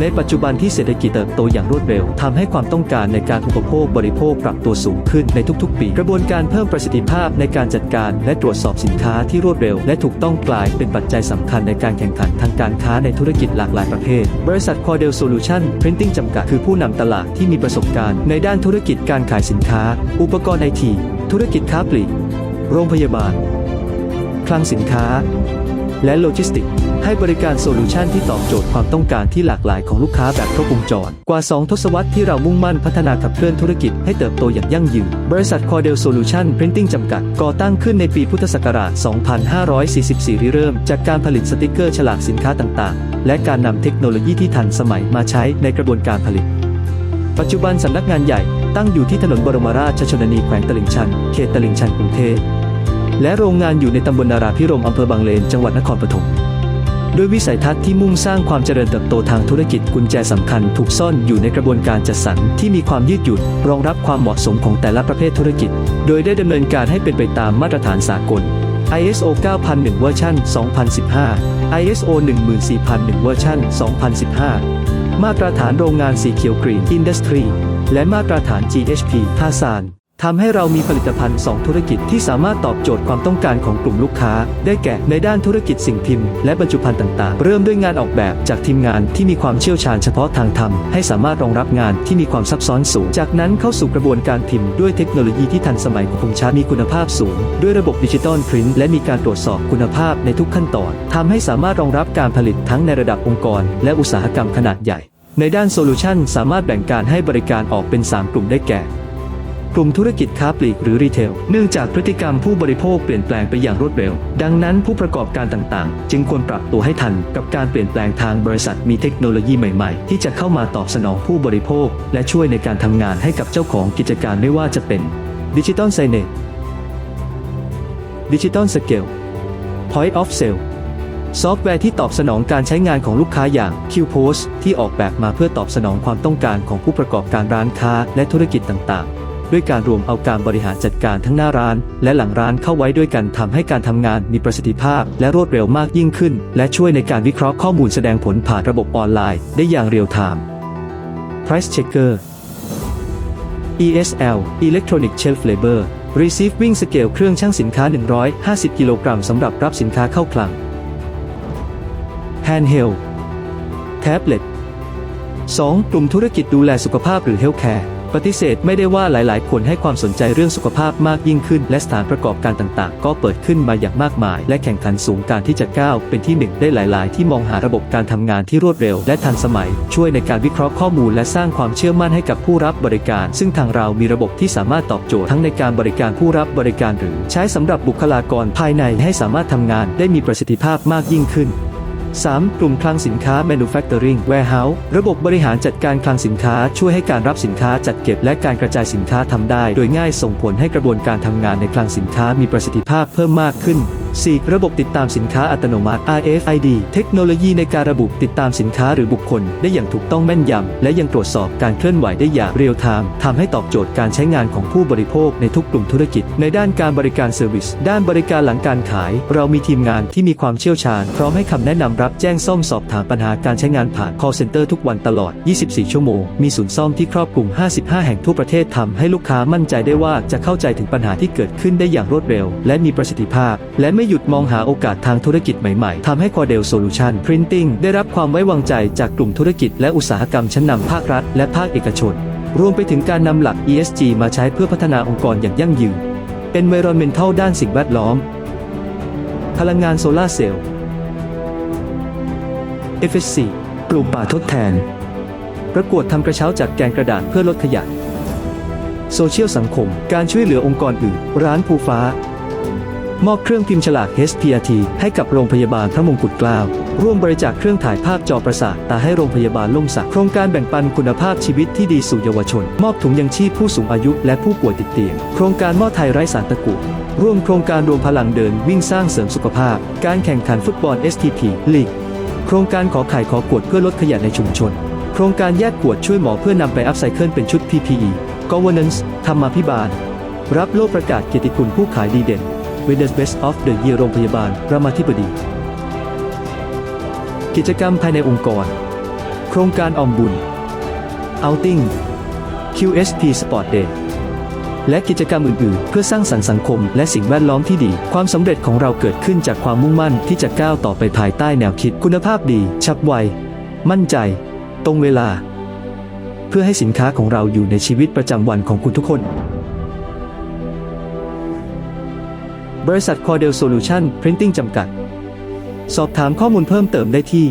ในปัจจุบันที่เศรษฐกิจเติบโตอย่างรวดเร็วทำให้ความต้องการในการอุปโภคบริโภคปรับตัวสูงขึ้นในทุกๆ ปี กระบวนการเพิ่มประสิทธิภาพในการจัดการและตรวจสอบสินค้าที่รวดเร็ว และถูกต้องกลายเป็นปัจจัยสำคัญในการแข่งขันทางการค้าในธุรกิจหลากหลายประเภท บริษัท Cordell Solution Printing จำกัดคือผู้นำตลาดที่มีประสบการณ์ ในด้านธุรกิจการขายสินค้า อุปกรณ์ไอทีธุรกิจค้าปลีกโรงพยาบาลคลังสินค้า และโลจิสติก ให้บริการโซลูชันที่ตอบโจทย์ความต้องการที่หลากหลายของลูกค้าแบบครบวงจร กว่า 2 ทศวรรษที่เรามุ่งมั่นพัฒนาขับเคลื่อนธุรกิจให้เติบโตอย่างยั่งยืน บริษัท Cordell Solution Printing จำกัด ก่อตั้งขึ้นในปีพุทธศักราช 2544ริเริ่ม จากการผลิตสติกเกอร์ฉลากสินค้าต่างๆ และการนำเทคโนโลยีที่ทันสมัยมาใช้ในกระบวนการผลิต ปัจจุบันสำนักงานใหญ่ตั้งอยู่ที่ถนนบรมราชชนนีแขวงตลิ่งชัน เขตตลิ่งชันกรุงเทพ และโรงงานอยู่ในตำบลนาราพิรมอำเภอบางเลน จังหวัดนครปฐมด้วยวิสัยทัศน์ที่มุ่งสร้างความเจริญเติบโตทางธุรกิจกุญแจสำคัญถูกซ่อนอยู่ในกระบวนการจัดสรรที่มีความยืดหยุ่นรองรับความเหมาะสมของแต่ละประเภทธุรกิจ โดยได้ดำเนินการให้เป็นไปตามมาตรฐานสากล ISO 9001 เวอร์ชัน2015 ISO 14001 เวอร์ชัน2015 มาตรฐานโรงงานสีเขียวกรีนอินดัสทรีและมาตรฐาน GHP ทาซาน ทำให้เรามีผลิตภัณฑ์ 2 ธุรกิจที่สามารถตอบโจทย์ความต้องการของกลุ่มลูกค้า ได้แก่ในด้านธุรกิจสิ่งพิมพ์และบรรจุภัณฑ์ต่างๆ เริ่มด้วยงานออกแบบจากทีมงานที่มีความเชี่ยวชาญเฉพาะทางธรรมให้สามารถรองรับงานที่มีความซับซ้อนสูง จากนั้นเข้าสู่กระบวนการพิมพ์ด้วยเทคโนโลยีที่ทันสมัยคมชัดมีคุณภาพสูง ด้วยระบบดิจิตอลพรินท์และมีการตรวจสอบคุณภาพในทุกขั้นตอนทำให้สามารถรองรับการผลิตทั้งในระดับองค์กร และอุตสาหกรรมขนาดใหญ่ ในด้านโซลูชันสามารถแบ่งการให้บริการออกเป็น 3 กลุ่มได้แก่ กลุ่มธุรกิจค้าปลีกหรือรีเทล เนื่องจากพฤติกรรมผู้บริโภคเปลี่ยนแปลงไปอย่างรวดเร็ว ดังนั้นผู้ประกอบการต่างๆ จึงควรปรับตัวให้ทันกับการเปลี่ยนแปลงทางบริษัทมีเทคโนโลยีใหม่ๆ ที่จะเข้ามาตอบสนองผู้บริโภค และช่วยในการทำงานให้กับเจ้าของกิจการไม่ว่าจะเป็นดิจิตอลไซเนตดิจิตอลสเกล Point of Sale ซอฟต์แวร์ที่ตอบสนองการใช้งานของลูกค้าอย่าง QPost ที่ออกแบบมาเพื่อตอบสนองความต้องการของผู้ประกอบการร้านค้าและธุรกิจต่างๆ ด้วยการรวมเอาการบริหารจัดการทั้งหน้าร้าน และหลังร้านเข้าไว้ด้วยกันทำให้การทำงานมีประสิทธิภาพ และรวดเร็วมากยิ่งขึ้น และช่วยในการวิเคราะห์ข้อมูลแสดงผลผ่านระบบออนไลน์ ได้อย่างเรียลไทม์ Price Checker ESL Electronic Shelf Label Receiving Scale เครื่องชั่งสินค้า 150 กิโลกรัมสำหรับรับสินค้าเข้าคลัง Handheld Tablet 2. กลุ่มธุรกิจดูแลสุขภาพหรือ Healthcare ปฏิเสธไม่ได้ว่าหลายๆ คนให้ความสนใจเรื่องสุขภาพมากยิ่งขึ้น และสถานประกอบการต่างๆ ก็เปิดขึ้นมาอย่างมากมาย และแข่งขันสูงการที่จะก้าวเป็นที่หนึ่งได้หลาย ๆ ที่มองหาระบบการทำงานที่รวดเร็ว และทันสมัย ช่วยในการวิเคราะห์ข้อมูลและสร้างความเชื่อมั่นให้กับผู้รับบริการ ซึ่งทางเรามีระบบที่สามารถตอบโจทย์ทั้งในการบริการผู้รับบริการหรือ ใช้สำหรับบุคลากรภายในให้สามารถทำงานได้มีประสิทธิภาพมากยิ่งขึ้น 3. กลุ่มคลังสินค้า manufacturing warehouse ระบบบริหารจัดการคลังสินค้าช่วยให้การรับสินค้าจัดเก็บและการกระจายสินค้าทำได้ โดยง่ายส่งผลให้กระบวนการทำงานในคลังสินค้ามีประสิทธิภาพเพิ่มมากขึ้น 4. ระบบติดตามสินค้าอัตโนมัติ RFID เทคโนโลยีในการระบุติดตามสินค้าหรือบุคคล ได้อย่างถูกต้องแม่นยำ และยังตรวจสอบการเคลื่อนไหวได้อย่างเรียลไทม์ทำให้ตอบโจทย์การใช้งานของผู้บริโภคในทุกกลุ่มธุรกิจ ในด้านการบริการเซอร์วิสด้านบริการหลังการขาย เรามีทีมงานที่มีความเชี่ยวชาญ พร้อมให้คำแนะนำรับแจ้งซ่อมสอบถามปัญหาการใช้งานผ่าน call center ทุกวันตลอด 24 ชั่วโมง มีศูนย์ซ่อมที่ครอบคลุม 55 แห่งทั่วประเทศทำให้ลูกค้ามั่นใจได้ว่าจะเข้าใจถึงปัญหาที่เกิดขึ้นได้อย่างรวดเร็ว และมีประสิทธิภาพ และไม่หยุดมองหาโอกาสทางธุรกิจใหม่ๆ ทำให้ Cordell Solution Printing ได้รับความไว้วางใจจากกลุ่มธุรกิจและอุตสาหกรรมชั้นนำภาครัฐและภาคเอกชน รวมไปถึงการนำหลัก ESG มาใช้เพื่อพัฒนาองค์กรอย่างยั่งยืน Environmental ด้านสิ่งแวดล้อม พลังงานโซลาร์เซลล์ FSC ปลูกป่าทดแทน ประกวดทำกระเช้าจากแกงกระดาษเพื่อลดขยะ โซเชียลสังคม การช่วยเหลือองค์กรอื่น ร้านภูฟ้า มอบเครื่องพิมพ์ฉลาก HPRT ให้กับโรงพยาบาลพระมงกุฎเกล้า ร่วมบริจาคเครื่องถ่ายภาพจอประสาทตาให้โรงพยาบาลล่มสัก โครงการแบ่งปันคุณภาพชีวิตที่ดีสู่เยาวชน มอบถุงยังชีพผู้สูงอายุและผู้ป่วยติดเตียง โครงการมอไทยไร้สารตะกุร่วมโครงการรวมพลังเดินวิ่งสร้างเสริมสุขภาพ การแข่งขันฟุตบอล STP ลีก โครงการขอไข่ขอกวดเพื่อลดขยะในชุมชน โครงการแยกขวดช่วยหมอเพื่อนำไปอัพไซเคิลเป็นชุด PPE Governance ธรรมาภิบาล รับโล่ประกาศเกียรติคุณผู้ขายดีเด่น w i n n e r s Best of the Year โรงพยาบาล รามาธิบดี กิจกรรมภายในองค์กร โครงการออมบุญ Outing QSP Sport Day และกิจกรรมอื่น ๆ เพื่อสร้างสรรค์สังคมและสิ่งแวดล้อมที่ดี ความสำเร็จของเราเกิดขึ้นจากความมุ่งมั่นที่จะก้าวต่อไปภายใต้แนวคิดคุณภาพดี ฉับไว มั่นใจ ตรงเวลา เพื่อให้สินค้าของเราอยู่ในชีวิตประจำวันของคุณทุกคน บริษัท Cordel Solution Printing จำกัด สอบถามข้อมูลเพิ่มเติมได้ที่